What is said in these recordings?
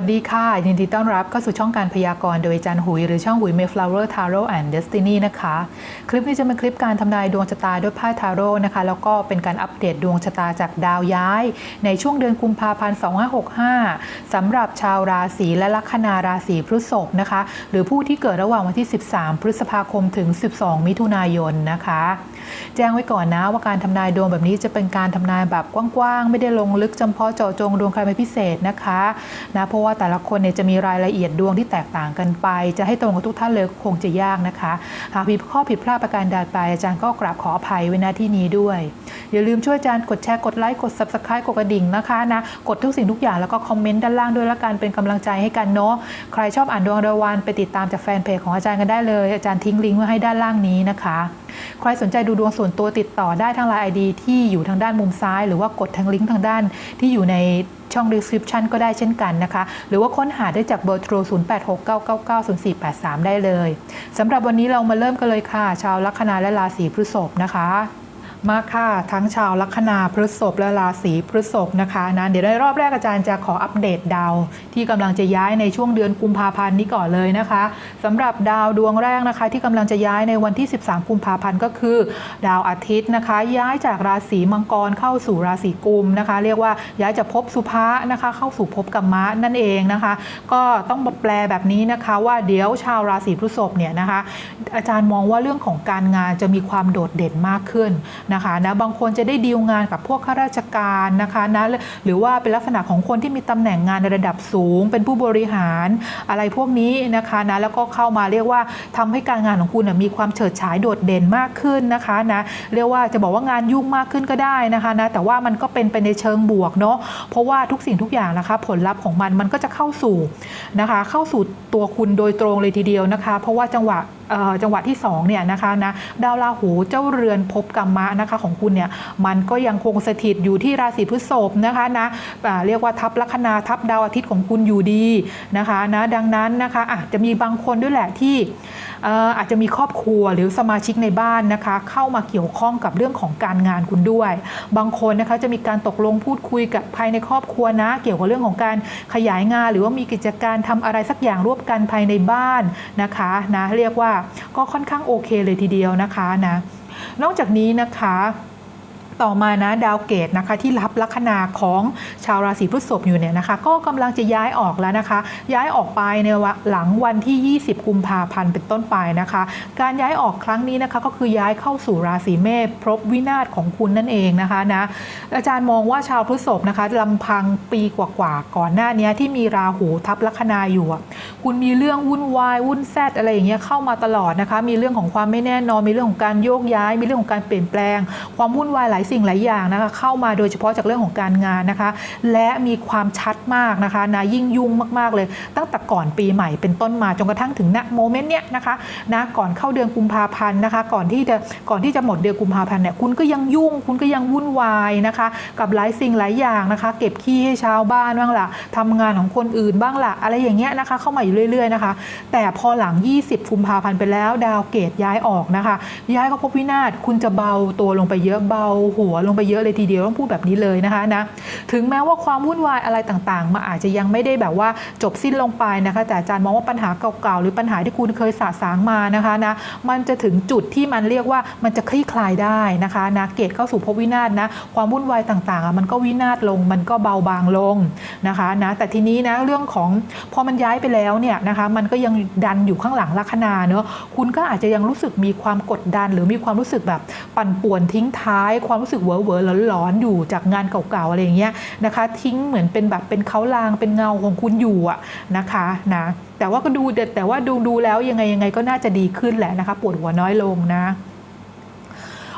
วัสดีค่ะ ยินดีต้อนรับเข้าสู่ช่องการพยากรณ์โดยอาจารย์หุย หรือช่องหุย Mayflower Tarot and Destiny นะคะ คลิปนี้จะเป็นคลิปการทำนายดวงชะตาด้วยไพ่ทาโร่นะคะ แล้วก็เป็นการอัปเดตดวงชะตาจากดาวย้าย ในช่วงเดือนกุมภาพันธ์2565สำหรับชาวราศีและลัคนาราศีพฤษภนะคะ หรือผู้ที่เกิดระหว่างวันที่ 13 พฤษภาคมถึง 12 มิถุนายนนะคะ แจ้งไว้ก่อนนะว่าการทำนายดวงแบบนี้จะเป็นการทำนายแบบกว้างๆไม่ได้ลงลึกจำเพาะเจาะจงดวงใครเป็นพิเศษนะคะนะเพราะว่าแต่ละคนเนี่ยจะมีรายละเอียดดวงที่แตกต่างกันไป จะให้ตรงกับทุกท่านเลยคงจะยากนะคะ หากมีข้อผิดพลาดประการใดไป อาจารย์ก็กราบขออภัยไว้ณที่นี้ด้วย อย่าลืมช่วยอาจารย์กดแชร์กดไลค์กด subscribe กดกระดิ่งนะคะนะกดทุกสิ่งทุกอย่างแล้วก็คอมเมนต์ด้านล่างด้วยละกันเป็นกำลังใจให้กันเนาะใครชอบอ่านดวงรายวันไปติดตามจากแฟนเพจของอาจารย์กันได้เลย อาจารย์ทิ้งลิงก์ไว้ให้ด้านล่างนี้นะคะ ใครสนใจดูดวงส่วนตัวติดต่อได้ทางไลน์ไอดีที่อยู่ทางด้านมุมซ้าย หรือว่ากดทางลิงก์ทางด้านที่อยู่ในช่อง description ก็ได้เช่นกันนะคะ หรือว่าค้นหาได้จากเบอร์โทร 0869990483 ได้เลยสำหรับวันนี้เรามาเริ่มกันเลยค่ะ ชาวลัคนาและราศีพฤษภนะคะ มากค่ะ ทั้งชาวลัคนาพฤษภและราศีพฤษภนะคะนะเดี๋ยวในรอบแรกอาจารย์จะขออัปเดตดาวที่กำลังจะย้ายในช่วงเดือนกุมภาพันธ์นี้ก่อนเลยนะคะสำหรับดาวดวงแรกนะคะ ที่กำลังจะย้ายในวันที่ 13 กุมภาพันธ์ก็คือ ดาวอาทิตย์นะคะ ย้ายจากราศีมังกรเข้าสู่ราศีกุมนะคะ เรียกว่าย้ายจากภพสุภะนะคะ เข้าสู่ภพกัมมะนั่นเองนะคะ ก็ต้องแปลแบบนี้นะคะว่าเดี๋ยวชาวราศีพฤษภเนี่ยนะคะ อาจารย์มองว่าเรื่องของการงานจะมีความโดดเด่นมากขึ้นนะคะนะบางคนจะได้ดีลงานกับพวกข้าราชการนะคะนะหรือว่าเป็นลักษณะของคนที่มีตำแหน่งงานในระดับสูง เป็นผู้บริหารอะไรพวกนี้นะคะนะแล้วก็เข้ามาเรียกว่าทำให้การงานของคุณนะมีความเฉิดฉายโดดเด่นมากขึ้นนะคะนะเรียกว่าจะบอกว่างานยุ่งมากขึ้นก็ได้นะคะนะแต่ว่ามันก็เป็นไปในเชิงบวกเนาะเพราะว่าทุกสิ่งทุกอย่างนะคะ ผลลัพธ์ของมันมันก็จะเข้าสู่นะคะ เข้าสู่ตัวคุณโดยตรงเลยทีเดียวนะคะ เพราะว่าจังหวะ จังหวะที่2เนี่ยนะคะนะดาวราหูเจ้าเรือนภพกรรมะนะคะของคุณเนี่ยมันก็ยังคงสถิตอยู่ที่ราศีพฤษภนะคะนะเรียกว่าทับลัคนาทับดาวอาทิตย์ของคุณอยู่ดีนะคะนะดังนั้นนะคะอาจจะมีบางคนด้วยแหละที่อาจจะมีครอบครัวหรือสมาชิกในบ้านนะคะ เข้ามาเกี่ยวข้องกับเรื่องของการงานคุณด้วย บางคนนะคะจะมีการตกลงพูดคุยกับภายในครอบครัวนะ เกี่ยวกับเรื่องของการขยายงาน หรือว่ามีกิจการทำอะไรสักอย่างร่วมกันภายในบ้านนะคะนะเรียกว่าก็ค่อนข้างโอเคเลยทีเดียวนะคะนะนอกจากนี้นะคะ ต่อมานะดาวเกตนะคะที่รับลัคนาของชาวราศีพฤษภอยู่เนี่ยนะคะ ก็กำลังจะย้ายออกแล้วนะคะ ย้ายออกไปในวันหลังวันที่ 20 กุมภาพันธ์เป็นต้นไปนะคะ การย้ายออกครั้งนี้นะคะก็คือย้ายเข้าสู่ราศีเมษพบวินาศของคุณนั่นเองนะคะนะอาจารย์มองว่าชาวพฤษภนะคะลำพังปีกว่าๆก่อนหน้านี้ที่มีราหูทับลัคนาอยู่คุณมีเรื่องวุ่นวาย วุ่นแซดอะไรอย่างเงี้ยเข้ามาตลอดนะคะ มีเรื่องของความไม่แน่นอนมีเรื่องของการโยกย้าย มีเรื่องของการเปลี่ยนแปลง ความวุ่นวายหลายสิ่งหลายอย่างนะคะเข้ามาโดยเฉพาะจากเรื่องของการงานนะคะ และมีความชัดมากนะคะนะยิ่งยุ่งมากๆเลย ตั้งแต่ก่อนปีใหม่เป็นต้นมาจนกระทั่งถึงณโมเมนต์เนี้ยนะคะนะก่อนเข้าเดือนกุมภาพันธ์นะคะ ก่อนที่จะก่อนที่จะหมดเดือนกุมภาพันธ์เนี่ยคุณก็ยังยุ่ง คุณก็ยังวุ่นวายนะคะ กับหลายสิ่งหลายอย่างนะคะ เก็บขี้ให้ชาวบ้านบ้างล่ะทำงานของคนอื่นบ้างล่ะอะไรอย่างเงี้ยนะคะ เข้ามาอยู่เรื่อย ๆ นะคะ แต่พอหลัง 20กุมภาพันธ์ไปแล้ว ดาวเกตย้ายออกนะคะ ย้ายเข้าภพวินาศคุณจะเบาตัวลงไปเยอะเบาหัวลงไปเยอะเลยทีเดียวต้องพูดแบบนี้เลยนะคะนะถึงแม้ว่าความวุ่นวายอะไรต่างๆมาอาจจะยังไม่ได้แบบว่าจบสิ้นลงไปนะคะแต่อาจารย์มองว่าปัญหาเก่าๆหรือปัญหาที่คุณเคยสะสางมานะคะนะมันจะถึงจุดที่มันเรียกว่ามันจะคลี่คลายได้นะคะนะเกตเข้าสู่ภพวินาศนะความวุ่นวายต่างๆมันก็วินาศลง มันก็เบาบางลงนะคะนะแต่ทีนี้นะเรื่องของพอมันย้ายไปแล้วเนี่ยนะคะมันก็ยังดันอยู่ข้างหลังลัคนาเนอะคุณก็อาจจะยังรู้สึกมีความกดดัน หรือมีความรู้สึกแบบปั่นป่วนทิ้งท้าย ความรูู้้สึกเวอเวอหลอนๆอยู่จากงานเก่าๆอะไรอย่างเงี้ยนะคะ ทิ้งเหมือนเป็นแบบเป็นเขาลางเป็นเงาของคุณอยู่อะนะคะนะแต่ว่าก็ดูแต่ว่าดูดูแล้วยังไงยังไงก็น่าจะดีขึ้นแหละนะคะ ปวดหัวน้อยลงนะ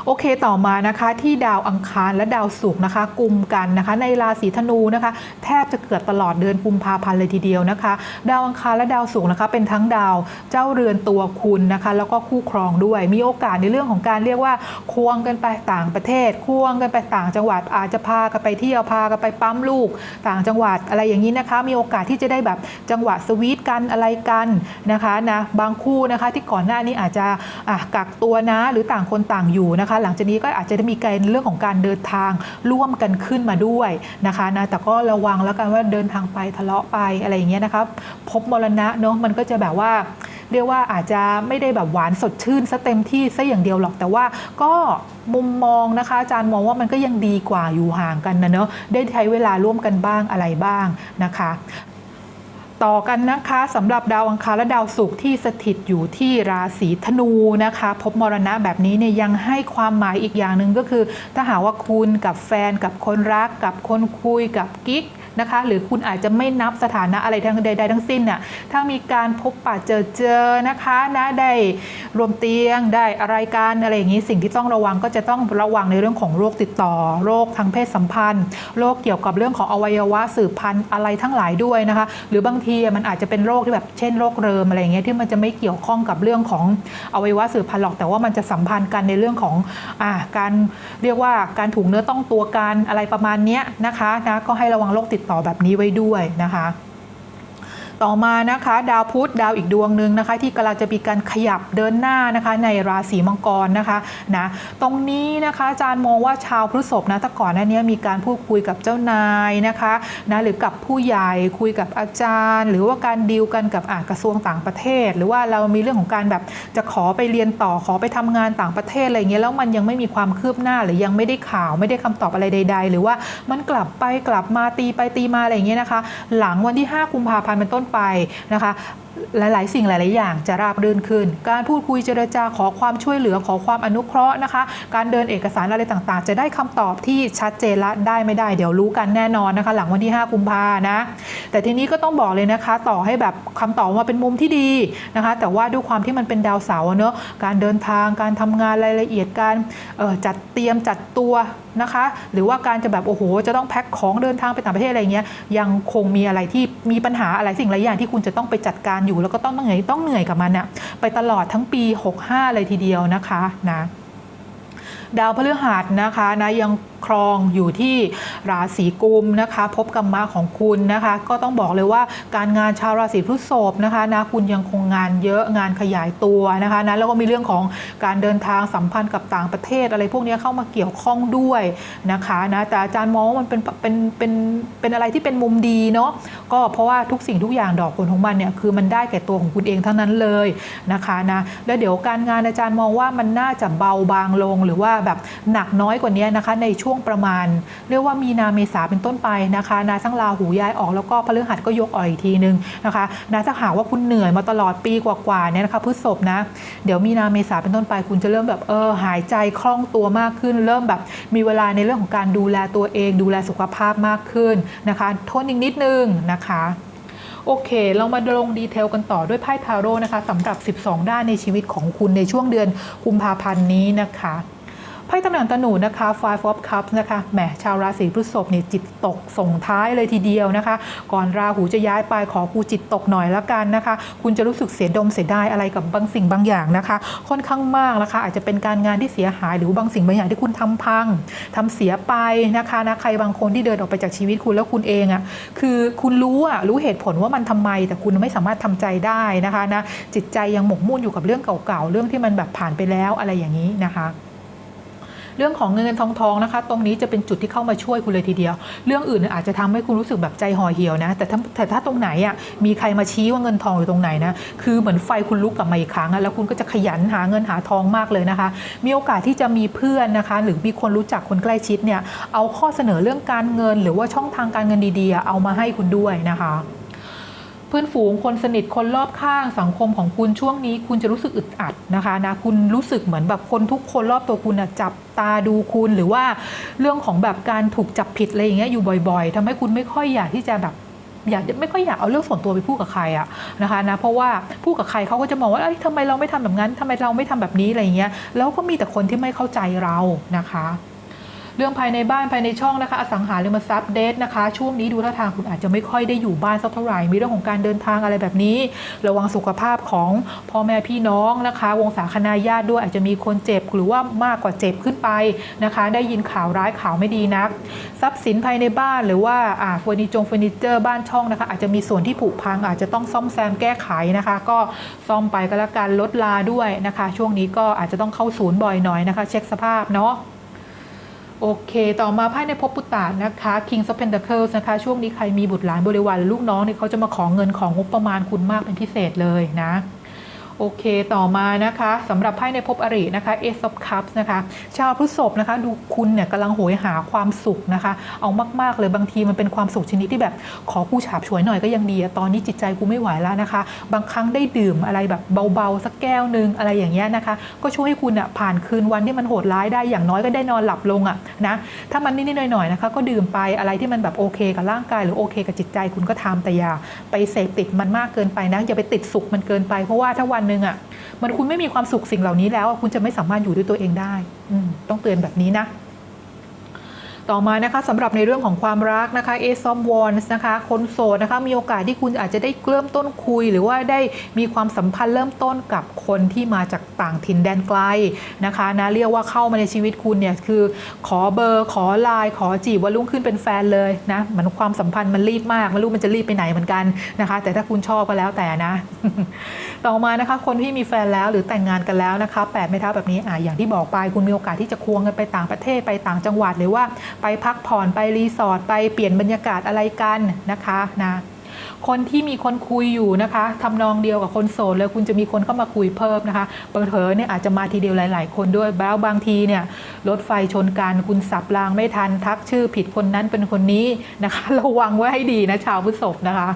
โอเคต่อมานะคะที่ดาวอังคารและดาวศุกร์นะคะกลุ่มกันนะคะในราศีธนูนะคะแทบจะเกิดตลอดเดือนกุมภาพันธ์เลยทีเดียวนะคะ ดาวอังคารและดาวศุกร์นะคะเป็นทั้งดาวเจ้าเรือนตัวคุณนะคะแล้วก็คู่ครองด้วย มีโอกาสในเรื่องของการเรียกว่าควงกันไปต่างประเทศ ควงกันไปต่างจังหวัดอาจจะพากันไปเที่ยวพากันไปปั๊มลูก ต่างจังหวัดอะไรอย่างนี้นะคะ มีโอกาสที่จะได้แบบจังหวะสวีทกันอะไรกันนะคะนะบางคู่นะคะที่ก่อนหน้านี้อาจจะะกักตัวนะหรือต่างคนต่างอยู่นะคะนะคะ หลังจากนี้ก็อาจจะมีการเรื่องของการเดินทางร่วมกันขึ้นมาด้วยนะคะนะแต่ก็ระวังแล้วกันว่าเดินทางไปทะเลาะไปอะไรอย่างเงี้ยนะครับพบมรณะเนาะมันก็จะแบบว่าเรียกว่าอาจจะไม่ได้แบบหวานสดชื่นซะเต็มที่ซะอย่างเดียวหรอกแต่ว่าก็มุมมองนะคะ อาจารย์มองว่ามันก็ยังดีกว่าอยู่ห่างกันนะเนาะได้ใช้เวลาร่วมกันบ้างอะไรบ้างนะคะ ต่อกันนะคะสำหรับดาวอังคารและดาวศุกร์ที่สถิตอยู่ที่ราศีธนูนะคะ พบมรณะแบบนี้เนี่ยยังให้ความหมายอีกอย่างหนึ่งก็คือ ถ้าหากว่าคุณกับแฟนกับคนรักกับคนคุยกับกิ๊ก นะคะ หรือคุณอาจจะไม่นับสถานะอะไรทั้งใด ๆ ทั้งสิ้นน่ะถ้ามีการพบปะเจอเจอนะคะนะได้รวมเตียงได้อะไรกันอะไรอย่างนี้สิ่งที่ต้องระวังก็จะต้องระวังในเรื่องของโรคติดต่อ โรคทางเพศสัมพันธ์โรคเกี่ยวกับเรื่องของอวัยวะสืบพันธุ์อะไรทั้งหลายด้วยนะคะ หรือบางทีมันอาจจะเป็นโรคที่แบบเช่นโรคเริมอะไรอย่างเงี้ยที่มันจะไม่เกี่ยวข้องกับเรื่องของอวัยวะสืบพันธุ์หรอกแต่ว่ามันจะสัมพันธ์กันในเรื่องของอาการเรียกว่าการถูกเนื้อต้องตัวกันอะไรประมาณนี้นะคะนะก็ให้ระวังโรคติดต่อแบบนี้ไว้ด้วยนะคะ ต่อมานะคะ ดาวพุธดาวอีกดวงหนึ่งนะคะ ที่กำลังจะมีการขยับเดินหน้านะคะในราศีมังกรนะคะนะตรงนี้นะคะอาจารย์มองว่าชาวพฤษภนะถ้าก่อนหน้านี้มีการพูดคุยกับเจ้านายนะคะนะหรือกับผู้ใหญ่คุยกับอาจารย์ หรือว่าการดีลกันกับอ่ากระทรวงต่างประเทศ หรือว่าเรามีเรื่องของการแบบจะขอไปเรียนต่อขอไปทำงานต่างประเทศอะไรเงี้ยแล้วมันยังไม่มีความคืบหน้าหรือยังไม่ได้ข่าวไม่ได้คำตอบอะไรใด ๆ หรือว่ามันกลับไปกลับมาตีไปตีมาอะไรเงี้ยนะคะ หลังวันที่ 5 กุมภาพันธ์เป็นต้นไปนะคะหลาย ๆ สิ่งหลาย ๆ อย่างจะราบรื่นขึ้น การพูดคุยเจรจาขอความช่วยเหลือขอความอนุเคราะห์นะคะ การเดินเอกสารอะไรต่าง ๆ จะได้คำตอบที่ชัดเจนละได้ไม่ได้เดี๋ยวรู้กันแน่นอนนะคะ หลังวันที่ 5 กุมภานะ แต่ทีนี้ก็ต้องบอกเลยนะคะ ต่อให้แบบคำตอบมาเป็นมุมที่ดีนะคะ แต่ว่าด้วยความที่มันเป็นดาวเสาร์เนอะการเดินทางการทำงานรายละเอียดการจัดเตรียมจัดตัวนะคะ หรือว่าการจะแบบโอ้โหจะต้องแพ็คของเดินทางไปต่างประเทศอะไรเงี้ยยังคงมีอะไรที่มีปัญหาอะไรสิ่งหลายอย่างที่คุณจะต้องไปจัดการอยู่ แล้วก็ต้องเหนื่อยต้องเหนื่อยกับมันอะไปตลอดทั้งปี 65 เลยทีเดียวนะคะนะดาวพฤหัสนะคะนะยัง ครองอยู่ที่ราศีกุมนะคะ พบกรรมะของคุณนะคะ ก็ต้องบอกเลยว่าการงานชาวราศีพฤษภนะคะนะคุณยังคงงานเยอะงานขยายตัวนะคะนะแล้วก็มีเรื่องของการเดินทางสัมพันธ์กับต่างประเทศ อะไรพวกนี้เข้ามาเกี่ยวข้องด้วยนะคะนะแต่อาจารย์มองว่ามันเป็นเป็นเป็นเป็นอะไรที่เป็นมุมดีเนาะก็เพราะว่าทุกสิ่งทุกอย่างดอกผลของมันเนี่ยคือมันได้แก่ตัวของคุณเองทั้งนั้นเลยนะคะนะแล้วเดี๋ยวการงานอาจารย์มองว่ามันน่าจะเบาบางลงหรือว่าแบบหนักน้อยกว่านี้นะคะในช่วงงประมาณ เรียกว่ามีนาเมษาเป็นต้นไปนะคะนะทั้งราหูย้ายออกแล้วก็พฤหัสก็ยกออกอีกทีนึงนะคะนะถ้าหากว่าคุณเหนื่อยมาตลอดปีกว่าๆเนี่ยนะคะพฤษภนะ เดี๋ยวมีนาเมษาเป็นต้นไป คุณจะเริ่มแบบเออหายใจคล่องตัวมากขึ้น เริ่มแบบมีเวลาในเรื่องของการดูแลตัวเอง ดูแลสุขภาพมากขึ้นนะคะทนอีกนิดนึงนะคะโอเค เรามาลงดีเทลกันต่อด้วยไพ่ทาโร่นะคะสำหรับ 12 ด้านในชีวิตของคุณในช่วงเดือนกุมภาพันธ์นี้นะคะ ไพ่ตำแหน่งตหนูนะคะ Five of Cups นะคะแหมชาวราศีพฤษภเนี่ยจิตตกส่งท้ายเลยทีเดียวนะคะ ก่อนราหูจะย้ายไปขอกูจิตตกหน่อยละกันนะคะ คุณจะรู้สึกเสียดมเสียดายอะไรกับบางสิ่งบางอย่างนะคะ ค่อนข้างมากนะคะ อาจจะเป็นการงานที่เสียหายหรือบางสิ่งบางอย่างที่คุณทำพังทำเสียไปนะคะนะใครบางคนที่เดินออกไปจากชีวิตคุณแล้วคุณเองอะ่ะคือคุณรู้อะรู้เหตุผลว่ามันทำไม แต่คุณไม่สามารถทำใจได้นะคะนะจิตใจยังหมกมุ่นอยู่กับเรื่องเก่าๆเรื่องที่มันแบบผ่านไปแล้วอะไรอย่างนี้นะคะ เรื่องของเงินเงินทองทองนะคะ ตรงนี้จะเป็นจุดที่เข้ามาช่วยคุณเลยทีเดียว เรื่องอื่นอาจจะทำให้คุณรู้สึกแบบใจห่อเหี่ยวนะ แต่ถ้าแต่ถ้าตรงไหนอะมีใครมาชี้ว่าเงินทองอยู่ตรงไหนนะคือเหมือนไฟคุณลุกกลับมาอีกครั้งแล้วคุณก็จะขยันหาเงินหาทองมากเลยนะคะ มีโอกาสที่จะมีเพื่อนนะคะ หรือมีคนรู้จักคนใกล้ชิดเนี่ยเอาข้อเสนอเรื่องการเงิน หรือว่าช่องทางการเงินดีๆเอามาให้คุณด้วยนะคะ เพื่อนฝูงคนสนิทคนรอบข้างสังคมของคุณช่วงนี้ คุณจะรู้สึกอึดอัดนะคะนะคุณรู้สึกเหมือนแบบคนทุกคนรอบตัวคุณนะจับตาดูคุณหรือว่าเรื่องของแบบการถูกจับผิดอะไรอย่างเงี้ยอยู่บ่อย ๆทำให้คุณไม่ค่อยอยากที่จะแบบอยากไม่ค่อยอยากเอาเรื่องส่วนตัวไปพูดกับใครอะนะคะนะเพราะว่าพูดกับใครเขาก็จะมองว่าเอ้ยทำไมเราไม่ทำแบบนั้นทำไมเราไม่ทำแบบนี้อะไรเงี้ยแล้วก็มีแต่คนที่ไม่เข้าใจเรานะคะ รื่องภายในบ้านภายในช่องนะคะ อสังหาริมทรัพย์เดทนะคะ ช่วงนี้ดูท่าทางคุณอาจจะไม่ค่อยได้อยู่บ้านสักเท่าไหร่มีเรื่องของการเดินทางอะไรแบบนี้ ระวังสุขภาพของพ่อแม่พี่น้องนะคะ วงศาคณาญาติด้วยอาจจะมีคนเจ็บหรือว่ามากกว่าเจ็บขึ้นไปนะคะ ได้ยินข่าวร้ายข่าวไม่ดีนัก ทรัพย์สินภายในบ้านหรือว่าอ่าเฟอร์นิจงเฟอร์นิเจอร์บ้านช่องนะคะ อาจจะมีส่วนที่ผุพัง อาจจะต้องซ่อมแซมแก้ไขนะคะ ก็ซ่อมไปก็แล้วกันลดลาด้วยนะคะ ช่วงนี้ก็อาจจะต้องเข้าศูนย์บ่อยหน่อยนะคะ เช็คสภาพเนาะ โอเค ต่อมาไพ่ในภพปุตตะนะคะ King of Pentacles นะคะ ช่วงนี้ใครมีบุตรหลานบริวารลูกน้องเนี่ยเขาจะมาขอเงินของงบประมาณคุณมากเป็นพิเศษเลยนะ โอเคต่อมานะคะสำหรับไพ่ในภพอรินะคะ Ace of Cups นะคะ ชาวพฤษภนะคะ ดูคุณเนี่ยกำลังโหยหาความสุขนะคะ เอามากๆเลยบางทีมันเป็นความสุขชนิดที่แบบขอกูฉาบฉวยหน่อยก็ยังดีอะตอนนี้จิตใจกูไม่ไหวแล้วนะคะ บางครั้งได้ดื่มอะไรแบบเบาๆ สักแก้วหนึงอะไรอย่างเงี้ยนะคะ ก็ช่วยให้คุณอะผ่านคืนวันที่มันโหดร้ายได้อย่างน้อยก็ได้นอนหลับลงอะนะถ้ามันนิดๆหน่อยๆนะคะ ก็ดื่มไปอะไรที่มันแบบโอเคกับร่างกายหรือโอเคกับจิตใจคุณก็ทำแต่อย่าไปเสพติดมันมากเกินไปนะอย่าไปติดสุขมันเกินไปเพราะว่าถ้าวันหนึ่งอะมันคุณไม่มีความสุขสิ่งเหล่านี้แล้ว คุณจะไม่สามารถอยู่ด้วยตัวเองได้อืต้องเตือนแบบนี้นะ ต่อมานะคะสำหรับในเรื่องของความรักนะคะ Ace of Wands นะคะคนโสดนะคะมีโอกาสที่คุณอาจจะได้เริ่มต้นคุย หรือว่าได้มีความสัมพันธ์เริ่มต้นกับคนที่มาจากต่างถิ่นแดนไกลนะคะนะเรียกว่าเข้ามาในชีวิตคุณเนี่ยคือขอเบอร์ ขอไลน์ขอจีบวันรุ่งขึ้นเป็นแฟนเลยนะเหมือนความสัมพันธ์มันรีบมากไม่รู้มันจะรีบไปไหนเหมือนกันนะคะ แต่ถ้าคุณชอบก็แล้วแต่นะ ต่อมานะคะคนที่มีแฟนแล้วหรือแต่งงานกันแล้วนะคะแปดไม้เท้าแบบนี้อะอย่างที่บอกไปคุณมีโอกาสที่จะควงกันไปต่างประเทศไปต่างจังหวัดหรือว่าไปพักผ่อนไปรีสอร์ทไปเปลี่ยนบรรยากาศอะไรกันนะคะนะคนที่มีคนคุยอยู่นะคะทำนองเดียวกับคนโสดเลยคุณจะมีคนเข้ามาคุยเพิ่มนะคะบางเผลอเนี่ยอาจจะมาทีเดียวหลาย ๆ คนด้วยแล้วบางทีเนี่ยรถไฟชนกันคุณสับรางไม่ทันทักชื่อผิดคนนั้นเป็นคนนี้นะคะระวังไว้ให้ดีนะชาวพฤษภนะคะ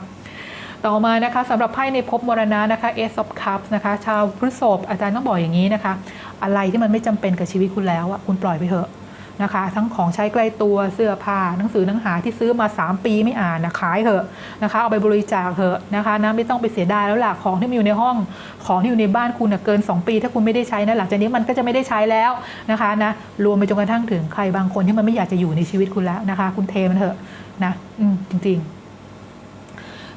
ต่อมานะคะสำหรับไพ่ในภพมรณะนะคะ Ace of Cups นะคะ ชาวพฤษภอาจารย์ต้องบอกอย่างนี้นะคะ อะไรที่มันไม่จำเป็นกับชีวิตคุณแล้วอะคุณปล่อยไปเถอะ นะคะ ทั้งของใช้ใกล้ตัวเสื้อผ้าหนังสือหนังหาที่ซื้อมา 3 ปีไม่อ่านนะขายเถอะนะคะเอาไปบริจาคเถอะนะคะนะไม่ต้องไปเสียดายแล้วล่ะของที่มีอยู่ในห้องของที่อยู่ในบ้านคุณเกิน 2 ปี ถ้าคุณไม่ได้ใช้นะหลังจากนี้มันก็จะไม่ได้ใช้แล้วนะคะนะรวมไปจนกระทั่งถึงใครบางคนที่มันไม่อยากจะอยู่ในชีวิตคุณแล้วนะคะ คุณเทมันเถอะนะจริงๆ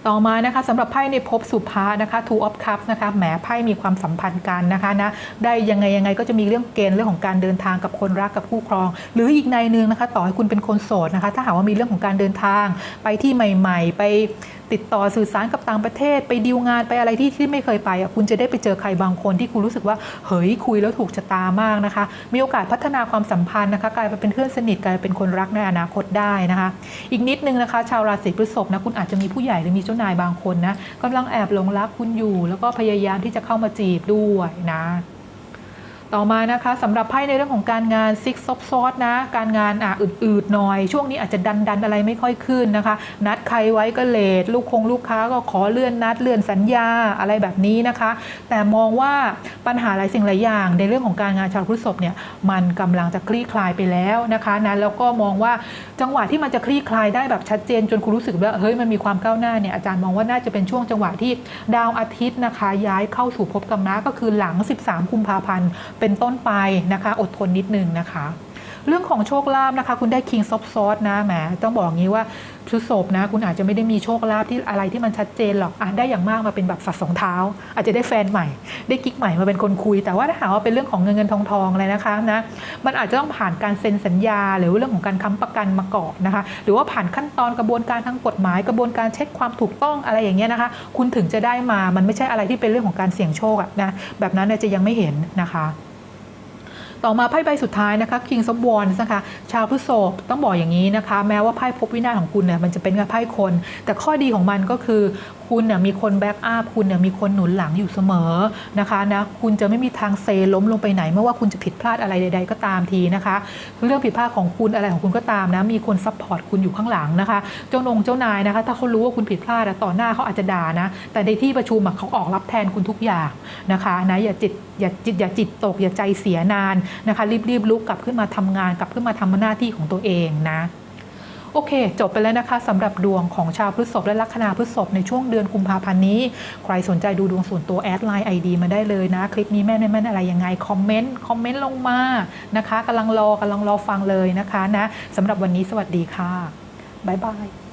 ต่อมานะคะสำหรับไพ่ในภพสุภานะคะ Two of Cups นะคะแหมไพ่มีความสัมพันธ์กันนะคะนะได้ยังไงยังไงก็จะมีเรื่องเกณฑ์เรื่องของการเดินทางกับคนรักกับคู่ครอง หรืออีกในนึงนะคะ ต่อให้คุณเป็นคนโสดนะคะ ถ้าหากว่ามีเรื่องของการเดินทางไปที่ใหม่ ๆ ไป ติดต่อสื่อสารกับต่างประเทศ ไปดีลงานไปอะไรที่ที่ไม่เคยไปอะคุณจะได้ไปเจอใครบางคนที่คุณรู้สึกว่าเฮ้ยคุยแล้วถูกชะตามากนะคะ มีโอกาสพัฒนาความสัมพันธ์นะคะกลายไปเป็นเพื่อนสนิทกลายเป็นคนรักในอนาคตได้นะคะ อีกนิดนึงนะคะ ชาวราศีพฤษภนะคุณอาจจะมีผู้ใหญ่หรือมีเจ้านายบางคนนะกำลังแอบหลงรักคุณอยู่ แล้วก็พยายามที่จะเข้ามาจีบด้วยนะ ต่อมานะคะสำหรับไพ่ในเรื่องของการงาน Six of Swords นะ การงานอะอืดๆหน่อย ช่วงนี้อาจจะดันดันๆอะไรไม่ค่อยขึ้นนะคะ นัดใครไว้ก็เลทลูกคงลูกค้าก็ขอเลื่อนนัดเลื่อนสัญญาอะไรแบบนี้นะคะ แต่มองว่าปัญหาหลายสิ่งหลายอย่าง ในเรื่องของการงานชาวพฤษภเนี่ยมันกำลังจะคลี่คลายไปแล้วนะคะนะแล้วก็มองว่าจังหวะที่มันจะคลี่คลายได้แบบชัดเจนจนคุณรู้สึกว่าเฮ้ยมันมีความก้าวหน้าเนี่ยอาจารย์มองว่าน่าจะเป็นช่วงจังหวะที่ดาวอาทิตย์นะคะ ย้ายเข้าสู่ภพกรรมะก็คือหลัง 13 กุมภาพันธ์เป็นต้นไปนะคะ อดทนนิดนึงนะคะ เรื่องของโชคลาภนะคะ คุณได้ King of Swords นะแหมต้องบอกงี้ว่าพฤษภนะ คุณอาจจะไม่ได้มีโชคลาภที่อะไรที่มันชัดเจนหรอกอะได้อย่างมากมาเป็นแบบสัตว์สองเท้า อาจจะได้แฟนใหม่ ได้กิ๊กใหม่มาเป็นคนคุย แต่ว่าถ้าหากว่าเป็นเรื่องของเงินเงินทองทองอะไรนะคะนะมันอาจจะต้องผ่านการเซ็นสัญญา หรือเรื่องของการค้ำประกันมาก่อนนะคะ หรือว่าผ่านขั้นตอนกระบวนการทางกฎหมาย กระบวนการเช็คความถูกต้องอะไรอย่างเงี้ยนะคะ คุณถึงจะได้มามันไม่ใช่อะไรที่เป็นเรื่องของการเสี่ยงโชคอะนะแบบนั้นจะยังไม่เห็นนะคะ ต่อมาไพ่ใบสุดท้ายนะคะคิงซับวอนนะคะชาวพฤษภต้องบอกอย่างนี้นะคะ แม้ว่าไพ่พบวินาศของคุณเนี่ยมันจะเป็นไพ่คน แต่ข้อดีของมันก็คือ คุณเนี่ยมีคนแบ็กอัพคุณเนี่ยมีคนหนุนหลังอยู่เสมอนะคะนะคุณจะไม่มีทางเซล้มลงไปไหนไม่ว่าคุณจะผิดพลาดอะไรใด ๆ ก็ตามทีนะคะ เรื่องผิดพลาดของคุณอะไรของคุณก็ตามนะมีคนซัพพอร์ตคุณอยู่ข้างหลังนะคะเจ้านงเจ้านายนะคะ ถ้าเขารู้ว่าคุณผิดพลาดอะต่อหน้าเขาอาจจะด่านะ แต่ในที่ประชุมเขาออกรับแทนคุณทุกอย่างนะคะนะอย่าจิตอย่าจิตอย่าจิตตก อย่าใจเสียนานนะคะ รีบๆลุกกลับขึ้นมาทำงานกลับขึ้นมาทำหน้าที่ของตัวเองนะ โอเค จบไปแล้วนะคะสำหรับดวงของชาวพฤษภและลัคนาพฤษภในช่วงเดือนกุมภาพันธ์นี้ ใครสนใจดูดวงส่วนตัวแอดไลน์ไอดีมาได้เลยนะ คลิปนี้แม่นไม่แม่นอะไรยังไง คอมเมนต์ คอมเมนต์ลงมานะคะกำลังรอกำลังรอฟังเลยนะคะนะสำหรับวันนี้สวัสดีค่ะบ๊ายบาย